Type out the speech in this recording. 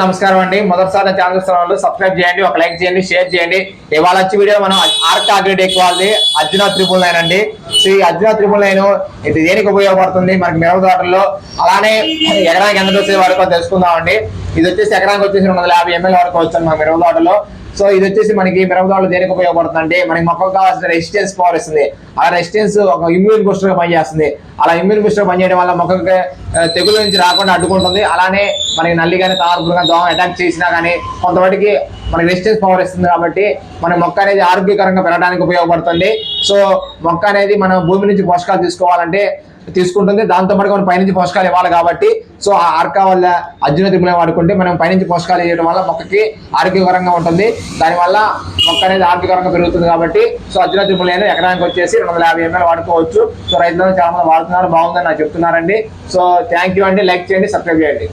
నమస్కారం అండి. మొదటిసారి ఛానల్ చూస్తున్న సబ్స్క్రైబ్ చేయండి ఒక లైక్ చేయండి షేర్ చేయండి. ఇవాళ వచ్చి వీడియో మనం ఆర్క్ అగ్రిటెక్ వాళ్ళది అర్జున త్రిపుల్ నైన్ అండి. సో ఈ అర్జున త్రిపుల్ నైన్ ఇది దేనికి ఉపయోగపడుతుంది? మనకి మిరప తోటల్లో అలానే ఎకరానికి ఎంత వచ్చే వరకు తెలుసుకుందామండి. ఇది వచ్చేసి ఎకరానికి వచ్చేసి రెండు వందల యాభై ఎంఎల్ వరకు వచ్చింది మన మిరప తోటలో. సో ఇది వచ్చేసి మనకి మిరప దేనికి ఉపయోగపడుతుంది అంటే మనకి మొక్కకు కావాల్సిన రెసిస్టెన్స్ పవర్ ఇస్తుంది. ఆ రెసిస్టెన్స్ ఒక ఇమ్యూన్ బూస్టర్గా పనిచేస్తుంది. అలా ఇమ్యూన్ బూస్టర్ పనిచేయడం వల్ల మొక్కకి తెగుల తెగులు నుంచి రాకుండా అడ్డుకుంటుంది. అలానే మనకి నల్లి కానీ తామరపురు కానీ దోమ అటాక్ చేసినా కానీ కొంతవరకు మనకి రెసిస్టెన్స్ పవర్ ఇస్తుంది కాబట్టి మన మొక్క అనేది ఆరోగ్యకరంగా పెరగడానికి ఉపయోగపడుతుంది. సో మొక్క అనేది మన భూమి నుంచి పోషకాలు తీసుకోవాలంటే తీసుకుంటుంది. దాంతో పాటు మనం పైనుంచి పోషకాలు ఇవ్వాలి కాబట్టి సో ఆ ఆర్కా వల్ల అర్జున తిరుమల వాడుకుంటే మనం పైనుంచి పోషకాలు ఇవ్వడం వల్ల మొక్కకి ఆరోగ్యకరంగా ఉంటుంది. దానివల్ల మొక్క అనేది ఆరోగ్యకరంగా పెరుగుతుంది కాబట్టి సో అర్జున త్రిపులం ఎకరానికి వచ్చేసి రెండు వందల యాభై ఎంఎల్ వాడుకోవచ్చు. సో రైతులు చాలా మంది వాడుతున్నారు. బాగుందని నాకు చెప్తున్నారండి. సో థ్యాంక్ యూ అండి. లైక్ చేయండి సబ్స్క్రైబ్ చేయండి.